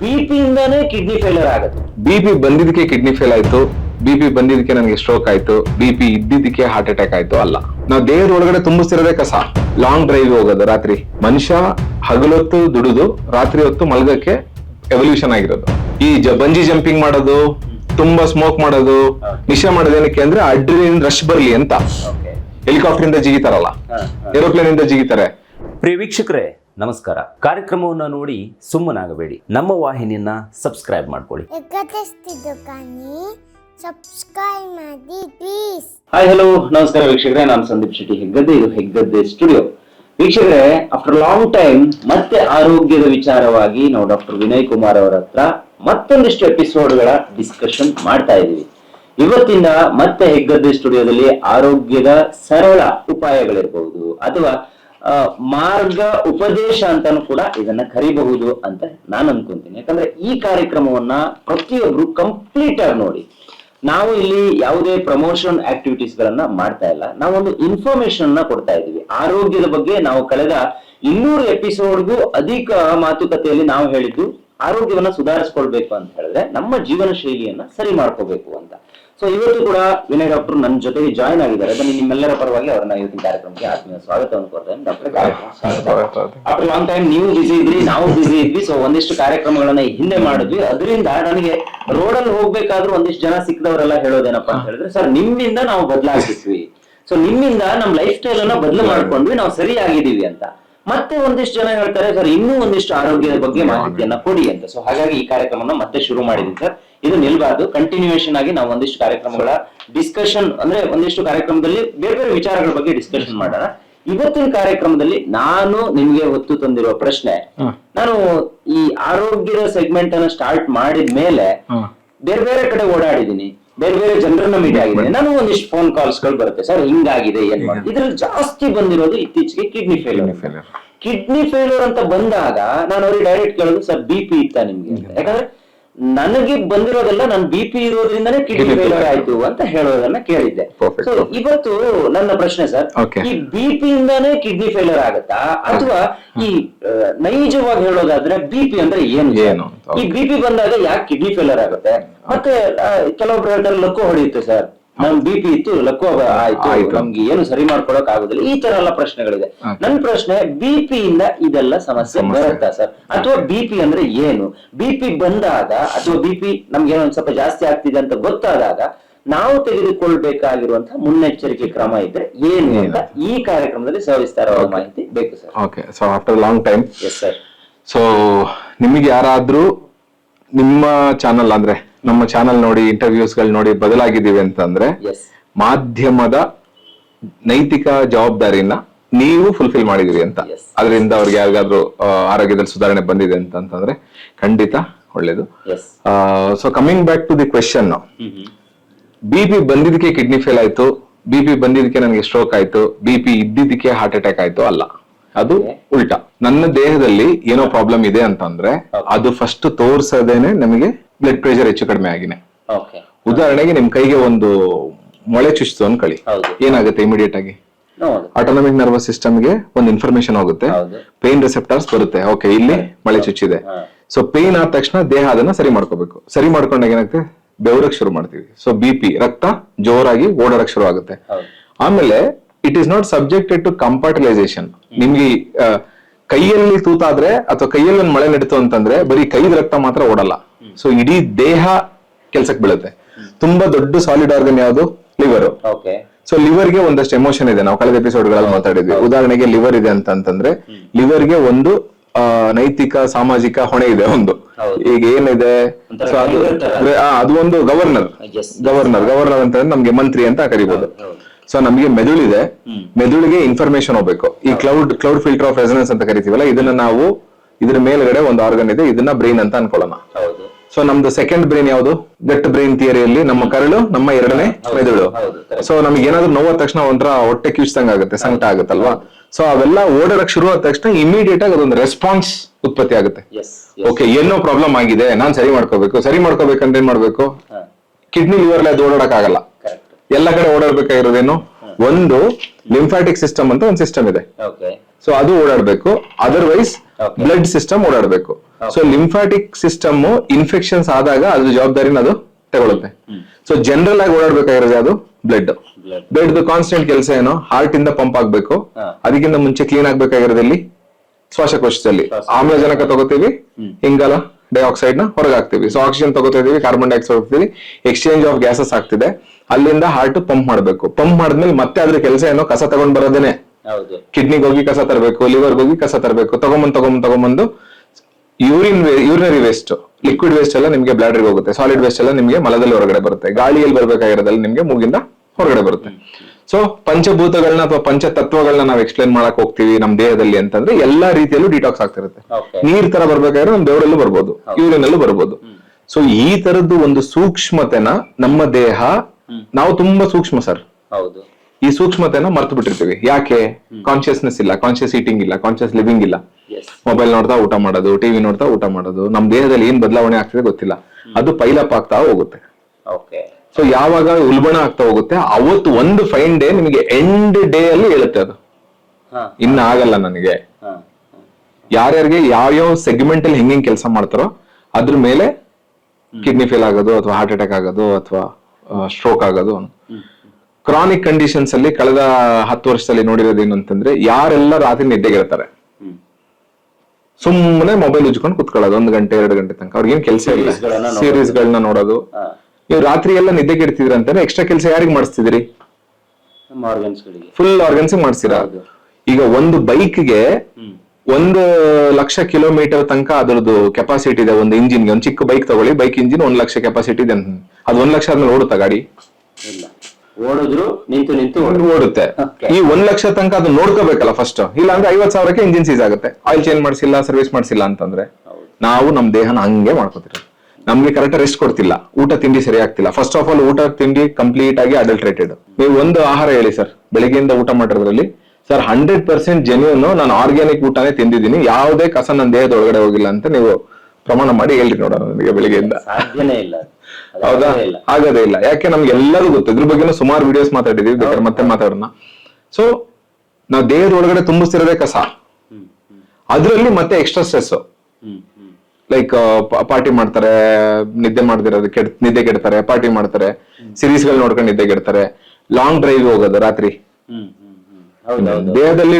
B ಇಂದಾನೇ kidney failure ಆಗುತ್ತೆ. BP ಬಂದಿದ್ದಕ್ಕೆ ಕಿಡ್ನಿ ಫೇಲ್ ಆಯ್ತು. ಬಿಪಿ ಬಂದಿದ್ದಕ್ಕೆ ನನಗೆ ಸ್ಟ್ರೋಕ್ ಆಯ್ತು. ಬಿಪಿ ಇದ್ದಿದ್ದಕ್ಕೆ ಹಾರ್ಟ್ ಅಟ್ಯಾಕ್ ಆಯ್ತು ಅಲ್ಲ. ನಾವು ದೇಹದ ಒಳಗಡೆ ತುಂಬಿಸ್ತಿರೋದೇ ಕಸ. ಲಾಂಗ್ ಡ್ರೈವ್ ಹೋಗೋದು ರಾತ್ರಿ. ಮನುಷ್ಯ ಹಗಲೊತ್ತು ದುಡಿದು ರಾತ್ರಿ ಹೊತ್ತು ಮಲಗಕ್ಕೆ ಎವಲ್ಯೂಷನ್ ಆಗಿರೋದು. ಈ ಜ ಬಂಜಿ ಜಂಪಿಂಗ್ ಮಾಡೋದು ತುಂಬಾ ಸ್ಮೋಕ್ ಮಾಡೋದು ನಿಶೆ ಮಾಡೋದು ಏನಕ್ಕೆ ಅಂದ್ರೆ ಅಡ್ರಿಲಿನ್ ರಶ್ ಬರ್ಲಿ ಅಂತ. ಹೆಲಿಕಾಪ್ಟರ್ ಇಂದ ಜಿಗಿತಾರಲ್ಲ. ಏರೋಪ್ಲೇನ್ ಇಂದ ಜಿಗಿತಾರೆ. ಪ್ರಿಯ ವೀಕ್ಷಕರೇ ನಮಸ್ಕಾರ. ಕಾರ್ಯಕ್ರಮವನ್ನು ನೋಡಿ ಸುಮ್ಮನಾಗಬೇಡಿ. ನಮ್ಮ ವಾಹಿನಿಯನ್ನ ಸಬ್ಸ್ಕ್ರೈಬ್ ಮಾಡ್ಕೊಳ್ಳಿ. ಸಬ್ಸ್ಕ್ರೈಬ್ ಮಾಡಿ ಪ್ಲೀಸ್ ಹಾಯ್ ಹಲೋ ನಮಸ್ಕಾರ ವೀಕ್ಷಕರೇ ನಾನು ಸಂದೀಪ್ ಶೆಟ್ಟಿ ಹೆಗ್ಗದ್ದೆ ಇದು ಹೆಗ್ಗದ್ದೆ ಸ್ಟುಡಿಯೋ ವೀಕ್ಷಕರೇ ಆಫ್ಟರ್ ಲಾಂಗ್ ಟೈಮ್ ಮತ್ತೆ ಆರೋಗ್ಯದ ವಿಚಾರವಾಗಿ ನಾವು ಡಾಕ್ಟರ್ ವಿನಯ್ ಕುಮಾರ್ ಅವರ ಹತ್ರ ಮತ್ತೊಂದಿಷ್ಟು ಎಪಿಸೋಡ್ಗಳ ಡಿಸ್ಕಷನ್ ಮಾಡ್ತಾ ಇದೀವಿ ಇವತ್ತಿಂದ ಮತ್ತೆ ಹೆಗ್ಗದ್ದೆ ಸ್ಟುಡಿಯೋದಲ್ಲಿ ಆರೋಗ್ಯದ ಸರಳ ಉಪಾಯಗಳಿರಬಹುದು ಅಥವಾ ಮಾರ್ಗ ಉಪದೇಶ ಅಂತಾನು ಕೂಡ ಇದನ್ನ ಕರಿಬಹುದು ಅಂತ ನಾನು ಅನ್ಕೊಂತೀನಿ. ಯಾಕಂದ್ರೆ ಈ ಕಾರ್ಯಕ್ರಮವನ್ನ ಪ್ರತಿಯೊಬ್ರು ಕಂಪ್ಲೀಟ್ ಆಗಿ ನೋಡಿ. ನಾವು ಇಲ್ಲಿ ಯಾವುದೇ ಪ್ರಮೋಷನ್ ಆಕ್ಟಿವಿಟೀಸ್ ಗಳನ್ನ ಮಾಡ್ತಾ ಇಲ್ಲ. ನಾವೊಂದು ಇನ್ಫಾರ್ಮೇಶನ್ನ ಕೊಡ್ತಾ ಇದೀವಿ ಆರೋಗ್ಯದ ಬಗ್ಗೆ ನಾವು ಕಳೆದ ಇನ್ನೂರು ಎಪಿಸೋಡ್ಗೂ ಅಧಿಕ ಮಾತುಕತೆಯಲ್ಲಿ ನಾವು ಹೇಳಿದ್ದು ಆರೋಗ್ಯವನ್ನ ಸುಧಾರಿಸ್ಕೊಳ್ಬೇಕು ಅಂತ ಹೇಳಿದ್ರೆ ನಮ್ಮ ಜೀವನ ಶೈಲಿಯನ್ನ ಸರಿ ಮಾಡ್ಕೋಬೇಕು ಅಂತ. ಸೊ ಇವತ್ತು ಕೂಡ ವಿನಯ್ ಡಾಕ್ಟರ್ ನನ್ನ ಜೊತೆಗೆ ಜಾಯ್ನ್ ಆಗಿದ್ದಾರೆ. ಬನ್ನಿ ನಿಮ್ಮೆಲ್ಲರ ಪರವಾಗಿ ಅವರನ್ನ ಇವತ್ತಿನ ಕಾರ್ಯಕ್ರಮಕ್ಕೆ ಆತ್ಮೀಯ ಸ್ವಾಗತವನ್ನು ಕೊಡ್ತೇನೆ ಡಾಕ್ಟರ್ ಲಾಂಗ್ ಟೈಮ್ ನೀವು ಬಿಸಿ ಇದ್ರಿ ನಾವು ಬಿಸಿ ಇದ್ವಿ. ಸೊ ಒಂದಿಷ್ಟು ಕಾರ್ಯಕ್ರಮಗಳನ್ನ ಹಿಂದೆ ಮಾಡಿದ್ವಿ. ಅದರಿಂದ ನನಗೆ ಅಲ್ಲಿ ಹೋಗ್ಬೇಕಾದ್ರೂ ಒಂದಿಷ್ಟು ಜನ ಸಿಕ್ಕದವರೆಲ್ಲ ಹೇಳೋದೇನಪ್ಪ ಅಂತ ಹೇಳಿದ್ರೆ ಸರ್ ನಿಮ್ಮಿಂದ ನಾವು ಬದಲಾಗಿದ್ವಿ ಸೊ ನಿಮ್ಮಿಂದ ನಮ್ ಲೈಫ್ ಸ್ಟೈಲ್ ಅನ್ನ ಬದಲು ಮಾಡ್ಕೊಂಡ್ವಿ. ನಾವು ಸರಿಯಾಗಿದ್ದೀವಿ ಅಂತ. ಮತ್ತೆ ಒಂದಿಷ್ಟು ಜನ ಹೇಳ್ತಾರೆ ಸರ್ ಇನ್ನೂ ಒಂದಿಷ್ಟು ಆರೋಗ್ಯದ ಬಗ್ಗೆ ಮಾಹಿತಿಯನ್ನ ಕೊಡಿ ಅಂತ. ಸೊ ಹಾಗಾಗಿ ಈ ಕಾರ್ಯಕ್ರಮನ ಮತ್ತೆ ಶುರು ಮಾಡಿದ್ವಿ ಸರ್. ಇದು ನಿಲ್ಬಾರ್ದು. ಕಂಟಿನ್ಯೂಯೇಷನ್ ಆಗಿ ನಾವು ಒಂದಿಷ್ಟು ಕಾರ್ಯಕ್ರಮಗಳ ಡಿಸ್ಕಷನ್ ಅಂದ್ರೆ ಒಂದಿಷ್ಟು ಕಾರ್ಯಕ್ರಮದಲ್ಲಿ ಬೇರೆ ಬೇರೆ ವಿಚಾರಗಳ ಬಗ್ಗೆ ಡಿಸ್ಕಷನ್ ಮಾಡೋಣ. ಇವತ್ತಿನ ಕಾರ್ಯಕ್ರಮದಲ್ಲಿ ನಾನು ನಿಮ್ಗೆ ಹೊತ್ತು ತಂದಿರುವ ಪ್ರಶ್ನೆ ನಾನು ಈ ಆರೋಗ್ಯದ ಸೆಗ್ಮೆಂಟ್ ಅನ್ನ ಸ್ಟಾರ್ಟ್ ಮಾಡಿದ ಮೇಲೆ ಬೇರೆ ಬೇರೆ ಕಡೆ ಓಡಾಡಿದೀನಿ ಬೇರೆ ಬೇರೆ ಜನರನ್ನ ಮೀಟ್ ಆಗಿದ್ದೀನಿ. ನಾನು ಒಂದಿಷ್ಟು ಫೋನ್ ಕಾಲ್ಸ್ಗಳು ಬರುತ್ತೆ. ಸರ್ ಹಿಂಗಾಗಿದೆ ಏನ್ ಮಾಡಿ ಇದ್ರಲ್ಲಿ ಜಾಸ್ತಿ ಬಂದಿರೋದು ಇತ್ತೀಚೆಗೆ ಕಿಡ್ನಿ ಫೇಲ್ಯೂರ್ ಕಿಡ್ನಿ ಫೇಲ್ಯೂರ್ ಅಂತ ಬಂದಾಗ ನಾನು ಅವ್ರಿಗೆ ಡೈರೆಕ್ಟ್ ಕೇಳೋದು ಸರ್ ಬಿ ಪಿ ಇತ್ತ ನಿಮ್ಗೆ? ಯಾಕಂದ್ರೆ ನನಗೆ ಬಂದಿರೋದೆಲ್ಲ ನನ್ ಬಿ ಪಿ ಇರೋದ್ರಿಂದನೇ ಕಿಡ್ನಿ ಫೇಲ್ಯೂರ್ ಆಯ್ತು ಅಂತ ಹೇಳೋದನ್ನ ಕೇಳಿದ್ದೆ. ಸೊ ಇವತ್ತು ನನ್ನ ಪ್ರಶ್ನೆ ಸರ್ ಈ ಬಿ ಪಿ ಇಂದಾನೇ ಕಿಡ್ನಿ ಫೇಲ್ಯೂರ್ ಆಗತ್ತಾ? ಅಥವಾ ಈ ನೈಜವಾಗಿ ಹೇಳೋದಾದ್ರೆ ಬಿ ಪಿ ಅಂದ್ರೆ ಏನು? ಏನು? ಈ ಬಿ ಪಿ ಬಂದಾಗ ಯಾಕೆ ಕಿಡ್ನಿ ಫೇಲ್ಯೂರ್ ಆಗುತ್ತೆ? ಮತ್ತೆ ಕೆಲವೊಬ್ರು ಹೇಳ್ತಾರೆ ಲಕ್ಕು ಹೊಡೆಯುತ್ತೆ ಸರ್. ನಮ್ ಬಿ ಪಿ ಇತ್ತು ಲಕ್ಕೋ ಆಯ್ತು. ನಮ್ಗೆ ಏನು ಸರಿ ಮಾಡ್ಕೊಳಕ್ ಆಗುದಿಲ್ಲ. ಈ ತರ ಎಲ್ಲ ಪ್ರಶ್ನೆಗಳಿದೆ. ನನ್ ಪ್ರಶ್ನೆ ಬಿ ಪಿ ಇಂದ ಇದೆಲ್ಲ ಸಮಸ್ಯೆ ಸಮಸ್ಯೆ. ಬರುತ್ತಾ ಸರ್? ಅಥವಾ ಬಿ ಪಿ ಅಂದ್ರೆ ಏನು? ಬಿ ಪಿ ಬಂದಾಗ ಅಥವಾ ಬಿ ಪಿ ನಮ್ಗೆ ಏನೋ ಸ್ವಲ್ಪ ಜಾಸ್ತಿ ಆಗ್ತಿದೆ ಅಂತ ಗೊತ್ತಾದಾಗ ನಾವು ತೆಗೆದುಕೊಳ್ಬೇಕಾಗಿರುವಂತಹ ಮುನ್ನೆಚ್ಚರಿಕೆ ಕ್ರಮ ಇದ್ರೆ ಏನು ಅಂತ ಈ ಕಾರ್ಯಕ್ರಮದಲ್ಲಿ ಸವಿಸ್ತಾರವಾದ ಮಾಹಿತಿ ಬೇಕು sir. Okay so after long time yes sir so ನಿಮಗೆ ಯಾರಾದ್ರೂ ನಿಮ್ಮ ಚಾನಲ್ ಅಂದ್ರೆ ನಮ್ಮ ಚಾನಲ್ ನೋಡಿ ಇಂಟರ್ವ್ಯೂಸ್ಗಳು ನೋಡಿ ಬದಲಾಗಿದ್ದೀವಿ ಅಂತಂದ್ರೆ ಮಾಧ್ಯಮದ ನೈತಿಕ ಜವಾಬ್ದಾರಿನ ನೀವು ಫುಲ್ಫಿಲ್ ಮಾಡಿದಿರಿ ಅಂತ. ಅದರಿಂದ ಅವ್ರಿಗೆ ಯಾರಿಗಾದ್ರೂ ಆರೋಗ್ಯದಲ್ಲಿ ಸುಧಾರಣೆ ಬಂದಿದೆ ಅಂತ ಅಂತಂದ್ರೆ ಖಂಡಿತ ಒಳ್ಳೇದು. So coming back to the question B P ಬಂದಿದ್ದಕ್ಕೆ ಕಿಡ್ನಿ ಫೇಲ್ ಆಯ್ತು ಬಿ ಪಿ ಬಂದಿದ್ದಕ್ಕೆ ನನಗೆ ಸ್ಟ್ರೋಕ್ ಆಯ್ತು ಬಿ ಪಿ ಇದ್ದಿದ್ದಕ್ಕೆ ಹಾರ್ಟ್ ಅಟ್ಯಾಕ್ ಆಯ್ತು ಅಲ್ಲ. ಅದು. ಉಲ್ಟಾ. ನನ್ನ ದೇಹದಲ್ಲಿ ಏನೋ ಪ್ರಾಬ್ಲಮ್ ಇದೆ ಅಂತಂದ್ರೆ ಅದು ಫಸ್ಟ್ ತೋರ್ಸದೇನೆ ನಮಗೆ ಬ್ಲಡ್ ಪ್ರೆಷರ್ ಹೆಚ್ಚು ಕಡಿಮೆ ಆಗಿನೇ. ಓಕೆ ಉದಾಹರಣೆಗೆ ನಿಮ್ ಕೈಗೆ ಒಂದು ಮೊಳೆ ಚುಚ್ಚು ಅನ್ಕೊಳ್ಳಿ ಹೌದು. ಏನಾಗುತ್ತೆ ಇಮಿಡಿಯೇಟ್ ಆಗಿ? ಆಟೋನಮಿಕ್ ನರ್ವಸ್ ಸಿಸ್ಟಮ್ಗೆ ಒಂದು ಇನ್ಫಾರ್ಮೇಶನ್ ಹೋಗುತ್ತೆ. ಹೌದು. ಪೇನ್ ರಿಸೆಪ್ಟರ್ಸ್ ಬರುತ್ತೆ. ಓಕೆ ಇಲ್ಲಿ ಮಳೆ ಚುಚ್ಚಿದೆ. ಹಾ. ಸೊ ಪೇನ್ ಆದ ತಕ್ಷಣ ದೇಹ ಅದನ್ನ ಸರಿ ಮಾಡ್ಕೋಬೇಕು. ಸರಿ ಮಾಡ್ಕೊಂಡಾಗ ಏನಾಗುತ್ತೆ? ಬೆವರಕ್ ಶುರು ಮಾಡ್ತೀವಿ. ಸೊ ಬಿ ಪಿ ರಕ್ತ ಜೋರಾಗಿ ಓಡಾಡಕ್ ಶುರು ಆಗುತ್ತೆ. ಹೌದು. ಆಮೇಲೆ it is not subjected to compartmentalisation ನಿಮ್ಗೆ ಆ, ಕೈಯಲ್ಲಿ ತೂತಾದ್ರೆ ಅಥವಾ ಕೈಯಲ್ಲಿ ಒಂದು ಮಳೆ ನಡೀತು ಅಂತಂದ್ರೆ ಬರೀ ಕೈದ ರಕ್ತ ಮಾತ್ರ ಓಡಲ್ಲ. ಸೊ ಇಡೀ ದೇಹ ಕೆಲ್ಸಕ್ಕೆ ಬೀಳುತ್ತೆ. ತುಂಬಾ ದೊಡ್ಡ ಸಾಲಿಡ್ ಆರ್ಗನ್ ಯಾವುದು? ಲಿವರ್ ಓಕೆ ಸೊ ಲಿವರ್ಗೆ ಒಂದಷ್ಟು ಎಮೋಷನ್ ಇದೆ. ನಾವು ಕಳೆದ ಎಪಿಸೋಡ್ಗಳಲ್ಲಿ ಮಾತಾಡಿದ್ವಿ. ಉದಾಹರಣೆಗೆ ಲಿವರ್ ಇದೆ ಅಂತ ಅಂತಂದ್ರೆ ಲಿವರ್ಗೆ ಒಂದು ನೈತಿಕ ಸಾಮಾಜಿಕ ಹೊಣೆ ಇದೆ ಒಂದು. ಈಗ ಏನಿದೆ? ಅದು ಒಂದು ಗವರ್ನರ್. ಗವರ್ನರ್ ಗವರ್ನರ್ ಅಂತಂದ್ರೆ ನಮ್ಗೆ ಮಂತ್ರಿ ಅಂತ ಕರಿಬಹುದು ಹೌದು, ಹೌದು. ಸೊ ನಮಗೆ ಮೆದುಳಿದೆ. ಮೆದುಳಿಗೆ ಇನ್ಫಾರ್ಮೇಶನ್ ಹೋಗ್ಬೇಕು. ಈ cloud cloud filter of resonance ಅಂತ ಕರಿತೀವಲ್ಲ ಇದನ್ನ ನಾವು ಇದ್ರ ಮೇಲ್ಗಡೆ ಒಂದು ಆರ್ಗನ್ ಇದೆ ಇದನ್ನ ಬ್ರೈನ್ ಅಂತ ಅನ್ಕೊಳ್ಳೋಣ. ಸೊ ನಮ್ದು ಸೆಕೆಂಡ್ ಬ್ರೈನ್ ಯಾವುದು? ಗಟ್ ಬ್ರೈನ್ ಥಿಯರಿಯಲ್ಲಿ ನಮ್ಮ ಕರಳು ನಮ್ಮ ಎರಡನೇ ಮೆದುಳು. ಸೊ ನಮ್ಗೆ ಏನಾದ್ರು ನೋವಾದ ತಕ್ಷಣ ಒಂಥರ ಹೊಟ್ಟೆ ಕಿಚ್ದಂಗ್ ಆಗುತ್ತೆ ಸಂಕಟ ಆಗುತ್ತಲ್ವಾ? ಸೊ ಅವೆಲ್ಲ ಓಡಾಡಕ್ ಶುರು ಆದ ತಕ್ಷಣ ಇಮಿಡಿಯೇಟ್ ಆಗಿ ಅದೊಂದು ರೆಸ್ಪಾನ್ಸ್ ಉತ್ಪತ್ತಿ ಆಗುತ್ತೆ. ಓಕೆ ಏನೋ ಪ್ರಾಬ್ಲಮ್ ಆಗಿದೆ ನಾನ್ ಸರಿ ಮಾಡ್ಕೋಬೇಕು. ಸರಿ ಮಾಡ್ಕೋಬೇಕಂದ್ರೆ ಏನ್ ಮಾಡ್ಬೇಕು? ಕಿಡ್ನಿ ಲಿವರ್ ಅದು ಓಡಾಡಕ್ ಆಗಲ್ಲ. ಎಲ್ಲ ಕಡೆ ಓಡಾಡ್ಬೇಕಾಗಿರೋದೇನು? ಒಂದು ಲಿಂಫಾಟಿಕ್ ಸಿಸ್ಟಮ್ ಅಂತ ಒಂದು ಸಿಸ್ಟಮ್ ಇದೆ. ಸೊ ಅದು ಓಡಾಡ್ಬೇಕು. ಅದರ್ವೈಸ್. ಬ್ಲಡ್ ಸಿಸ್ಟಮ್ ಓಡಾಡ್ಬೇಕು. ಸೊ ಲಿಂಫಾಟಿಕ್ ಸಿಸ್ಟಮ್ ಇನ್ಫೆಕ್ಷನ್ಸ್ ಆದಾಗ ಅದ್ರ ಜವಾಬ್ದಾರಿನ ಅದು ತಗೊಳುತ್ತೆ. ಸೊ ಜನರಲ್ ಆಗಿ ಓಡಾಡ್ಬೇಕಾಗಿರೋದು ಅದು ಬ್ಲಡ್. ಬ್ಲಡ್ ಕಾನ್ಸ್ಟೆಂಟ್ ಕೆಲಸ ಏನು? ಹಾರ್ಟ್ ಇಂದ ಪಂಪ್ ಆಗ್ಬೇಕು. ಅದಕ್ಕಿಂತ ಮುಂಚೆ ಕ್ಲೀನ್ ಆಗ್ಬೇಕಾಗಿರೋದಲ್ಲಿ ಶ್ವಾಸಕೋಶದಲ್ಲಿ. ಆಮ್ಲಜನಕ ತಗೋತೀವಿ. ಇಂಗಾಲ ಡೈಆಕ್ಸೈಡ್ನ ಹೊರಗಾಕ್ತೀವಿ. ಸೊ ಆಕ್ಸಿಜನ್ ತಗೋತಾ ಇದೀವಿ ಕಾರ್ಬನ್ ಡೈಆಕ್ಸೈಡ್ ಹೋಗ್ತೀವಿ ಎಕ್ಸ್ಚೇಂಜ್ ಆಫ್ ಗ್ಯಾಸಸ್ ಆಗ್ತಿದೆ. ಅಲ್ಲಿಂದ ಹಾರ್ಟ್ ಪಂಪ್ ಮಾಡಬೇಕು. ಪಂಪ್ ಮಾಡಿದ್ಮೇಲೆ ಮತ್ತೆ ಅದ್ರ ಕೆಲಸ ಏನೋ? ಕಸ ತಗೊಂಡ್ ಬರೋದೇನೆ. ಕಿಡ್ನಿಗೆ ಹೋಗಿ ಕಸ ತರಬೇಕು ಲಿವರ್ಗೆ ಹೋಗಿ ಕಸ ತರಬೇಕು. ತಗೊಂಬಂದ್ ತಗೊಂಬಂದ್ ತಗೊಂಬಂದು urine urinary waste liquid waste ಎಲ್ಲ ನಿಮಗೆ ಬ್ಲಾಡರ್ಗೆ ಹೋಗುತ್ತೆ. ಸಾಲಿಡ್ ವೇಸ್ಟ್ ಎಲ್ಲ ನಿಮಗೆ ಮಲದಲ್ಲಿ ಹೊರಗಡೆ ಬರುತ್ತೆ. ಗಾಳಿಯಲ್ಲಿ ಬರ್ಬೇಕಾಗಿರೋದ್ರಲ್ಲಿ ನಿಮಗೆ ಮೂಗಿಂದ ಹೊರಗಡೆ ಬರುತ್ತೆ. ಸೊ ಪಂಚಭೂತಗಳನ್ನ ಅಥವಾ ಪಂಚತತ್ವಗಳನ್ನ ನಾವು ಎಕ್ಸ್ಪ್ಲೇನ್ ಮಾಡಕ್ ಹೋಗ್ತೀವಿ ನಮ್ ದೇಹದಲ್ಲಿ ಅಂತಂದ್ರೆ ಎಲ್ಲಾ ರೀತಿಯಲ್ಲೂ ಡಿಟಾಕ್ಸ್ ಆಗ್ತಿರುತ್ತೆ. ನೀರ್ ತರ ಬರ್ಬೇಕಾದ್ರೆ ನಮ್ ದೇವರಲ್ಲೂ ಬರ್ಬೋದು ಯೂರಿನಲ್ಲೂ ಬರ್ಬೋದು. ಸೊ ಈ ತರದ್ದು ಒಂದು ಸೂಕ್ಷ್ಮತೆನ ನಮ್ಮ ದೇಹ ನಾವು ತುಂಬಾ ಸೂಕ್ಷ್ಮ ಸರ್ ಹೌದು. ಈ ಸೂಕ್ಷ್ಮತೆನ ಮರ್ತು ಬಿಟ್ಟಿರ್ತೀವಿ ಯಾಕೆ ಕಾನ್ಶಿಯಸ್ನೆಸ್ ಇಲ್ಲ ಕಾನ್ಶಿಯಸ್ ಈಟಿಂಗ್ ಇಲ್ಲ ಕಾನ್ಶಿಯಸ್ ಲಿವಿಂಗ್ ಇಲ್ಲ. ಮೊಬೈಲ್ ನೋಡ್ತಾ ಊಟ ಮಾಡೋದು ಟಿವಿ ನೋಡ್ತಾ ಊಟ ಮಾಡೋದು ನಮ್ ದೇಹದಲ್ಲಿ ಏನ್ ಬದಲಾವಣೆ ಆಗ್ತದೆ ಗೊತ್ತಿಲ್ಲ. ಅದು ಪೈಲಪ್ ಆಗ್ತಾ ಹೋಗುತ್ತೆ. ಸೊ ಯಾವಾಗ ಉಲ್ಬಣ ಆಗ್ತಾ ಹೋಗುತ್ತೆ ಅವತ್ತು ಒಂದು ಫೈನ್ ಡೇ ನಿಮಗೆ ಎಂಡ್ ಡೇ ಅಲ್ಲಿ ಹೇಳುತ್ತೆ ಅದು. ಇನ್ನ ಆಗಲ್ಲ ನನಗೆ. ಯಾರ್ಯಾರಿಗೆ ಯಾವ್ಯಾವ ಸೆಗ್ಮೆಂಟ್ ಅಲ್ಲಿ ಹೆಂಗ್ ಕೆಲಸ ಮಾಡ್ತಾರೋ ಅದ್ರ ಮೇಲೆ ಕಿಡ್ನಿ ಫೇಲ್ ಆಗೋದು ಅಥವಾ ಹಾರ್ಟ್ ಅಟ್ಯಾಕ್ ಆಗೋದು ಅಥವಾ ಸ್ಟ್ರೋಕ್ ಆಗೋದು. ಕ್ರಾನಿಕ್ ಕಂಡೀಷನ್ಸ್ ಅಲ್ಲಿ ಕಳೆದ ಹತ್ತು ವರ್ಷದಲ್ಲಿ ನೋಡಿರೋದು ಏನು ಅಂತಂದ್ರೆ ಯಾರೆಲ್ಲ ರಾತ್ರಿ ನಿದ್ದೆಗಿರ್ತಾರೆ ಸುಮ್ಮನೆ ಮೊಬೈಲ್ ಉಜ್ಕೊಂಡು ಕುತ್ಕೊಳ್ಳೋದು ಒಂದು ಗಂಟೆ ಎರಡು ಗಂಟೆ ತನಕ. ಅವ್ರಿಗೇನ್ ಕೆಲಸ ಇಲ್ಲ. Series ಗಳನ್ನ ನೋಡೋದು. ಸೀರೀಸ್ ಗಳನ್ನ ನೋಡೋದು. ನೀವು ರಾತ್ರಿ ಎಲ್ಲ ನಿದ್ದೆಗೆ ಇಡ್ತಿದ್ರ ಅಂತಾನೆ ಎಕ್ಸ್ಟ್ರಾ ಕೆಲಸ ಯಾರಿಗೆ ಮಾಡಿಸ್ತಿದ್ರಿ ನಮ್ಮ ಫುಲ್ ಆರ್ಗನ್ಸ್ ಮಾಡಿಸ್ತೀರಾ? ಹೌದು. ಈಗ ಒಂದು ಬೈಕ್ಗೆ ಗೆ ಒಂದು ಲಕ್ಷ ಕಿಲೋಮೀಟರ್ ತನಕ ಅದ್ರದ್ದು ಕೆಪಾಸಿಟಿ ಇದೆ ಒಂದು ಇಂಜಿನ್ಗೆ ಒಂದು ಚಿಕ್ಕ ಬೈಕ್ ತಗೊಳ್ಳಿ ಬೈಕ್ ಇಂಜಿನ್ ಒಂದ್ ಲಕ್ಷ ಕೆಪಾಸಿಟಿ ಇದೆ ಅಂತ. ಅದು ಒಂದ್ ಲಕ್ಷ ಆದ್ಮೇಲೆ ಓಡುತ್ತಾ ಗಾಡಿ? ಇಲ್ಲ. ಓಡಿದ್ರು ನಿಂತು ನಿಂತು ಓಡುತ್ತೆ. ಈ ಒಂದ್ ಲಕ್ಷ ತನಕ ಅದು ನೋಡ್ಕೋಬೇಕಲ್ಲ ಫಸ್ಟ್ ಇಲ್ಲ ಅಂದ್ರೆ ಐವತ್ ಸಾವಿರಕ್ಕೆ ಇಂಜಿನ್ ಸೀಸ್ ಆಗುತ್ತೆ. ಆಯಿಲ್ ಚೇಂಜ್ ಮಾಡಿಸಿಲ್ಲ ಸರ್ವಿಸ್ ಮಾಡಿಸಿಲ್ಲ ಅಂತಂದ್ರೆ ನಾವು ನಮ್ ದೇಹನ ಹಂಗೆ ಮಾಡ್ಕೋತೀವಿ ನಮ್ಗೆ ಕರೆಕ್ಟ್ ರೆಸ್ಟ್ ಕೊಡ್ತಿಲ್ಲ. ಊಟ ತಿಂಡಿ ಸರಿ ಆಗ್ತಿಲ್ಲ. ಫಸ್ಟ್ ಆಫ್ ಆಲ್ ಊಟ ತಿಂಡಿ ಕಂಪ್ಲೀಟ್ ಆಗಿ ಅಡಲ್ಟ್ರೇಟೆಡ್ ನೀವು ಒಂದು ಆಹಾರ ಹೇಳಿ ಸರ್ ಬೆಳಿಗ್ಗೆಯಿಂದ ಊಟ ಮಾಡಿರೋದ್ರಲ್ಲಿ ಸರ್ ಹಂಡ್ರೆಡ್ ಪರ್ಸೆಂಟ್ ಜೆನ್ಯೂನ್ ನಾನು ಆರ್ಗ್ಯಾನಿಕ್ ಊಟನೇ ತಿಂದಿದ್ದೀನಿ. ಯಾವುದೇ ಕಸ ನನ್ನ ದೇಹದ ಒಳಗಡೆ ಹೋಗಿಲ್ಲ ಅಂತ ನೀವು ಪ್ರಮಾಣ ಮಾಡಿ ಹೇಳ್ರಿ ನೋಡೋಣ ನನಗೆ ಬೆಳಿಗ್ಗೆಯಿಂದ. ಸಾಧ್ಯನೇ ಇಲ್ಲ. ಹೌದಾ? ಆಗೋದೇ ಇಲ್ಲ. ಯಾಕೆ ನಮ್ಗೆ ಎಲ್ಲರೂ ಗೊತ್ತು? ಇದ್ರ ಬಗ್ಗೆ ಸುಮಾರು ವಿಡಿಯೋಸ್ ಮಾತಾಡಿದೀವಿ. ಬೇಕಾದ್ರೆ ಮತ್ತೆ ಮಾತಾಡೋಣ. ಸೊ ನಾವು ದೇಹದ ಒಳಗಡೆ ತುಂಬಿಸ್ತಿರೋದೇ ಕಸ. ಅದ್ರಲ್ಲಿ ಮತ್ತೆ ಎಕ್ಸ್ಟ್ರಾ ಸ್ಟ್ರೆಸ್ ಲೈಕ್ ಪಾರ್ಟಿ ಮಾಡ್ತಾರೆ ನಿದ್ದೆ ಮಾಡ್ದಿರೋದು ಕೆಡ್ ನಿದ್ದೆ ಕೆಡ್ತಾರೆ ಪಾರ್ಟಿ ಮಾಡ್ತಾರೆ ಸಿರೀಸ್ಗಳು ನೋಡ್ಕೊಂಡು ನಿದ್ದೆ ಕೆಡ್ತಾರೆ ಲಾಂಗ್ ಡ್ರೈವ್ ಹೋಗೋದು ರಾತ್ರಿ. ದೇಹದಲ್ಲಿ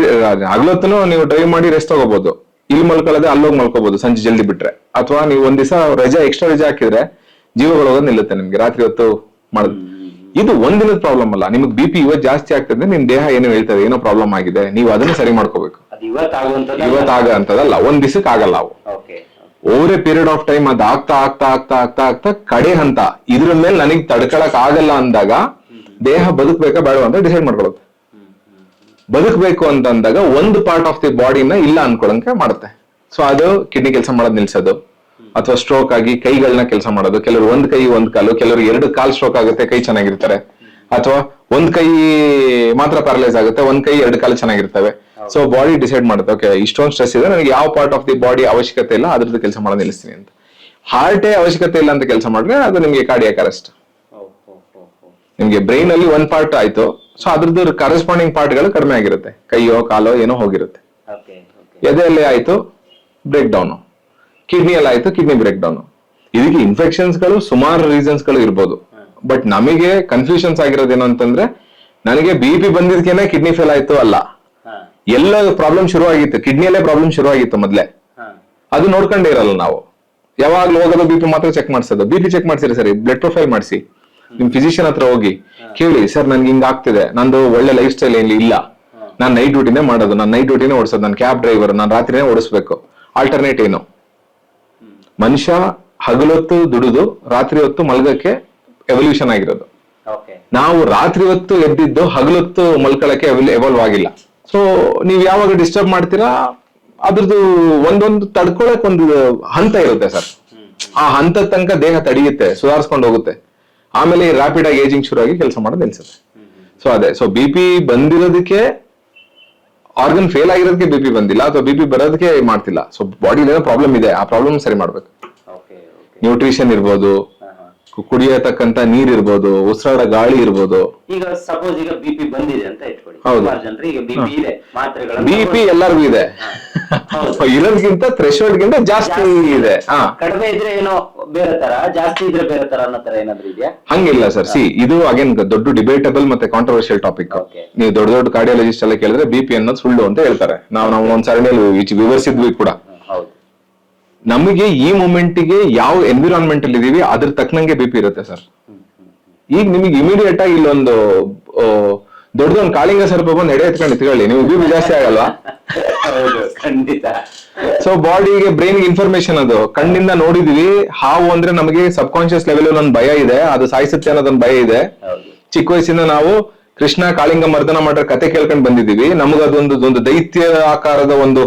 ಹಗಲೊತ್ತನು ನೀವು ಡ್ರೈವ್ ಮಾಡಿ ರೆಸ್ಟ್ ತಗೋಬಹುದು ಇಲ್ಲಿ ಮಲ್ಕೊಳ್ಳೋದೆ ಅಲ್ಲೋಗಿ ಮಲ್ಕೋಬಹುದು ಸಂಜೆ ಜಲ್ದಿ ಬಿಟ್ರೆ. ಅಥವಾ ನೀವು ಒಂದ್ ದಿವಸ ರಜಾ ಎಕ್ಸ್ಟ್ರಾ ರಜಾ ಹಾಕಿದ್ರೆ ಜೀವಗಳು ಹೋಗೋದು ನಿಲ್ಲುತ್ತೆ ನಿಮ್ಗೆ. ರಾತ್ರಿ ಹೊತ್ತು ಮಾಡುದು. ಇದು ಒಂದಿನದ ಪ್ರಾಬ್ಲಮ್ ಅಲ್ಲ. ನಿಮ್ಗೆ ಬಿ ಪಿ ಇವತ್ತು ಜಾಸ್ತಿ ಆಗ್ತದೆ ನಿಮ್ ದೇಹ ಏನೋ ಹೇಳ್ತದೆ ಏನೋ ಪ್ರಾಬ್ಲಮ್ ಆಗಿದೆ ನೀವು ಅದನ್ನ ಸರಿ ಮಾಡ್ಕೋಬೇಕು. ಅದು ಇವತ್ತಾಗುವಂತದ್ದು ಇವತ್ತು ಆಗ ಅಂತದಲ್ಲ ಒಂದ್ ದಿವಸಕ್ಕೆ ಆಗಲ್ಲ ಅವು. Over a period of time ಅದ್ ಆಗ್ತಾ ಆಗ್ತಾ ಆಗ್ತಾ ಆಗ್ತಾ ಆಗ್ತಾ ಕಡೆ ಹಂತ. ಇದ್ರ ಮೇಲೆ ನನಗೆ ತಡ್ಕೊಳಕ್ ಆಗಲ್ಲ ಅಂದಾಗ ದೇಹ ಬದುಕ್ಬೇಕಾ ಬೇಡ ಅಂತ ಡಿಸೈಡ್ ಮಾಡ್ಕೊಳತ್ತೆ ಬದುಕಬೇಕು ಅಂತ ಅಂದಾಗ ಒಂದು ಪಾರ್ಟ್ ಆಫ್ ದಿ ಬಾಡಿನ ಇಲ್ಲ ಅನ್ಕೊಳಂಗೆ ಮಾಡುತ್ತೆ. ಸೊ ಅದು ಕಿಡ್ನಿ ಕೆಲಸ ಮಾಡೋದ್ ನಿಲ್ಸೋದು. ಅಥವಾ ಸ್ಟ್ರೋಕ್ ಆಗಿ ಕೈಗಳನ್ನ ಕೆಲಸ ಮಾಡೋದು ಕೆಲವರು ಒಂದ್ ಕೈ ಒಂದ್ ಕಾಲು ಕೆಲವರು ಎರಡು ಕಾಲ್ ಸ್ಟ್ರೋಕ್ ಆಗುತ್ತೆ ಕೈ ಚೆನ್ನಾಗಿರ್ತಾರೆ. ಅಥವಾ ಒಂದ್ ಕೈ ಮಾತ್ರ ಪ್ಯಾರಲೈಸ್ ಆಗುತ್ತೆ ಒಂದ್ ಕೈ ಎರಡು ಕಾಲು ಚೆನ್ನಾಗಿರ್ತವೆ. ಸೊ ಬಾಡಿ ಡಿಸೈಡ್ ಮಾಡುತ್ತೆ. ಓಕೆ ಇಷ್ಟೊಂದು ಸ್ಟ್ರೆಸ್ ಇದೆ ನನಗೆ ಯಾವ ಪಾರ್ಟ್ ಆಫ್ ದಿ ಬಾಡಿ ಅವಶ್ಯಕತೆ ಇಲ್ಲ ಅದ್ರದ್ದು ಕೆಲಸ ಮಾಡೋದು ನಿಲ್ಲಿಸ್ತೀನಿ ಅಂತ. ಹಾರ್ಟೇ ಅವಶ್ಯಕತೆ ಇಲ್ಲ ಅಂತ ಕೆಲಸ ಮಾಡಿದ್ರೆ ಅದು ನಿಮಗೆ ಕಾರ್ಡಿಯಾಕ್ ಅರೆಸ್ಟ್ ನಿಮ್ಗೆ ಬ್ರೈನ್ ಅಲ್ಲಿ ಒಂದ್ ಪಾರ್ಟ್ ಆಯ್ತು ಸೊ ಅದ್ರದ್ದು ಕರೆಸ್ಪಾಂಡಿಂಗ್ ಪಾರ್ಟ್ಗಳು ಕಡಿಮೆ ಆಗಿರುತ್ತೆ. ಕೈಯೋ ಕಾಲೋ ಏನೋ ಹೋಗಿರುತ್ತೆ. ಎದೆಯಲ್ಲಿ ಆಯ್ತು ಬ್ರೇಕ್ ಡೌನ್ ಕಿಡ್ನಿಯಲ್ಲಿ ಆಯ್ತು ಕಿಡ್ನಿ ಬ್ರೇಕ್ ಡೌನ್ ಇದಕ್ಕೆ ಇನ್ಫೆಕ್ಷನ್ಸ್ಗಳು ಸುಮಾರು ರೀಸನ್ಸ್ಗಳು ಇರ್ಬೋದು. ಬಟ್ ನಮಗೆ ಕನ್ಫ್ಯೂಷನ್ಸ್ ಆಗಿರೋದೇನು ಅಂತಂದ್ರೆ ನನಗೆ ಬಿ ಪಿ ಬಂದಿದ್ಕೇನೆ ಕಿಡ್ನಿ ಫೇಲ್ ಆಯ್ತು ಅಲ್ಲ. ಎಲ್ಲ ಪ್ರಾಬ್ಲಮ್ ಶುರು ಆಗಿತ್ತು. ಕಿಡ್ನಿಯಲ್ಲೇ ಪ್ರಾಬ್ಲಮ್ ಶುರು ಆಗಿತ್ತು ಮೊದ್ಲೇ. ಅದು ನೋಡ್ಕೊಂಡೇ ಇರಲ್ಲ ನಾವು. ಯಾವಾಗ್ಲೂ ಹೋಗೋದು ಬಿ ಪಿ ಮಾತ್ರ ಚೆಕ್ ಮಾಡಿಸೋದು. ಬಿ ಪಿ ಚೆಕ್ ಮಾಡ್ಸಿರಿ ಸರಿ ಬ್ಲಡ್ ಪ್ರೊಫೈಲ್ ಮಾಡಿಸಿ. ನಿಮ್ ಫಿಸಿಷಿಯನ್ ಹತ್ರ ಹೋಗಿ ಕೇಳಿ ಸರ್ ನನ್ಗೆ ಹಿಂಗ್ ಆಗ್ತಿದೆ. ನಂದು ಒಳ್ಳೆ ಲೈಫ್ ಸ್ಟೈಲ್ ಏನಿಲ್ಲ ಇಲ್ಲ. ನಾನ್ ನೈಟ್ ಡ್ಯೂಟಿನೇ ಮಾಡೋದು. ನಾನು ನೈಟ್ ಡ್ಯೂಟಿನೇ ಓಡಿಸೋದು. ನಾನು ಕ್ಯಾಬ್ ಡ್ರೈವರ್ ನಾನು ರಾತ್ರಿನೇ ಓಡಿಸ್ಬೇಕು. ಆಲ್ಟರ್ನೇಟ್ ಏನು? ಮನುಷ್ಯ ಹಗಲೊತ್ತು ದುಡಿದು ರಾತ್ರಿ ಹೊತ್ತು ಮಲಗಕ್ಕೆ ಎವಲ್ಯೂಷನ್ ಆಗಿರೋದು. ನಾವು ರಾತ್ರಿ ಹೊತ್ತು ಎದ್ದಿದ್ದು ಹಗಲೊತ್ತು ಮಲ್ಕೊಳಕ್ಕೆ ಎವಾಲ್ವ್ ಆಗಿಲ್ಲ. ಸೊ ನೀವ್ ಯಾವಾಗ ಡಿಸ್ಟರ್ಬ್ ಮಾಡ್ತೀರಾ? ಅದ್ರದ್ದು ಒಂದೊಂದು ತಡ್ಕೊಳಕ್ ಒಂದು ಹಂತ ಇರುತ್ತೆ ಸರ್. ಆ ಹಂತದ ತನಕ ದೇಹ ತಡೆಯುತ್ತೆ ಸುಧಾರಿಸ್ಕೊಂಡು ಹೋಗುತ್ತೆ. ಆಮೇಲೆ ರಾಪಿಡ್ ಆಗಿ ಏಜಿಂಗ್ ಶುರು ಆಗಿ ಕೆಲಸ ಮಾಡೋದು ನಿಲ್ಸುತ್ತೆ ಸೊ ಅದೇ. ಸೊ ಬಿ ಪಿ ಬಂದಿರೋದಕ್ಕೆ ಆರ್ಗನ್ ಫೇಲ್ ಆಗಿರೋದಕ್ಕೆ ಬಿಪಿ ಬಂದಿಲ್ಲ ಅಥವಾ ಬಿಪಿ ಬರೋದಕ್ಕೆ ಮಾಡ್ತಿಲ್ಲ. ಸೊ ಬಾಡಿ ಏನೋ ಪ್ರಾಬ್ಲಮ್ ಇದೆ ಆ ಪ್ರಾಬ್ಲಮ್ ಸರಿ ಮಾಡ್ಬೇಕು. ನ್ಯೂಟ್ರಿಷನ್ ಇರ್ಬೋದು ಕುಡಿಯತಕ್ಕಂತ ನೀರ್ ಇರ್ಬೋದು ಉಸಿರಾಡ ಗಾಳಿ ಇರ್ಬೋದು. ಈಗ ಸಪೋಸ್ ಈಗ ಬಿಪಿ ಬಂದಿದೆ ಅಂತ ಇಟ್ಕೊಳ್ಳಿ. ಹೌದು. ಸುಮಾರು ಜನರು ಈಗ ಬಿ ಪಿ ಇದೆ ಮಾತ್ರೆಗಳ ಬಿ ಪಿ ಎಲ್ಲರಿಗೂ ಇದೆ. ಇರೋದ್ಕಿಂತ ಥ್ರೆಶೋಲ್ಡ್ ಗಿಂತ ಜಾಸ್ತಿ ಇದೆ. ಹಾ. ಕಡಿಮೆ ಇದ್ರೆ ಏನೋ ಬೇರೆ ತರ ಜಾಸ್ತಿ ಇದ್ರೆ ಬೇರೆ ತರ ಅನ್ನೋ ತರ ಏನಾದ್ರು ಇದೆಯಾ? ಹಂಗಿಲ್ಲ ಸರ್ ಸಿ ಇದು ಅಗೇನ್ ದೊಡ್ಡ ಡಿಬೇಟಬಲ್ ಮತ್ತೆ ಕಾಂಟ್ರವರ್ಷಿಯಲ್ ಟಾಪಿಕ್ Okay. ನೀವು ದೊಡ್ಡ ದೊಡ್ಡ ಕಾರ್ಡಿಯಾಲಜಿಸ್ಟ್ ಎಲ್ಲ ಕೇಳಿದ್ರೆ ಬಿ ಪಿ ಅನ್ನೋದು ಸುಳ್ಳು ಅಂತ ಹೇಳ್ತಾರೆ. ನಾವು ನಾವು ಒಂದ್ ಸರಣಿಯಲ್ಲಿ ವಿಚ್- ವಿವರಿಸಿದ್ವಿ ಕೂಡ. ನಮಗೆ ಈ ಮೂಮೆಂಟ್ಗೆ ಯಾವ ಎನ್ವಿರಾನ್ಮೆಂಟ್ ಅಲ್ಲಿ ಇದೀವಿ ಅದ್ರ ತಕ್ಕನಂಗೆ ಬಿ ಪಿ ಇರುತ್ತೆ ಸರ್. ಈಗ ನಿಮಗೆ ಇಮಿಡಿಯೇಟ್ ಆಗಿ ಇಲ್ಲೊಂದು ದೊಡ್ಡದೊಂದು ಕಾಳಿಂಗ ಸರ್ಪ ಬಂದು ಎಡೆ ಎತ್ಕೊಂಡು ಇತ್ಕೊಳ್ಳಿ ನೀವು ಬಿ ಪಿ ಜಾಸ್ತಿ ಆಗಲ್ವಾ? ಖಂಡಿತ. ಸೊ ಬಾಡಿಗೆ ಬ್ರೈನ್ ಇನ್ಫಾರ್ಮೇಶನ್ ಅದು. ಕಣ್ಣಿಂದ ನೋಡಿದೀವಿ. ಹಾವು ಅಂದ್ರೆ ನಮಗೆ ಸಬ್ ಕಾನ್ಶಿಯಸ್ ಲೆವೆಲ್ ಒಂದು ಭಯ ಇದೆ. ಅದು ಸಾಯಿಸುತ್ತೆ ಅನ್ನೋದೊಂದು ಭಯ ಇದೆ. ಚಿಕ್ಕ ವಯಸ್ಸಿಂದ ನಾವು ಕೃಷ್ಣ ಕಾಳಿಂಗ ಮರ್ದನ ಮಾಡ್ರ ಕತೆ ಕೇಳ್ಕೊಂಡು ಬಂದಿದೀವಿ ನಮಗದೊಂದು ಒಂದು ದೈತ್ಯ ಆಕಾರದ ಒಂದು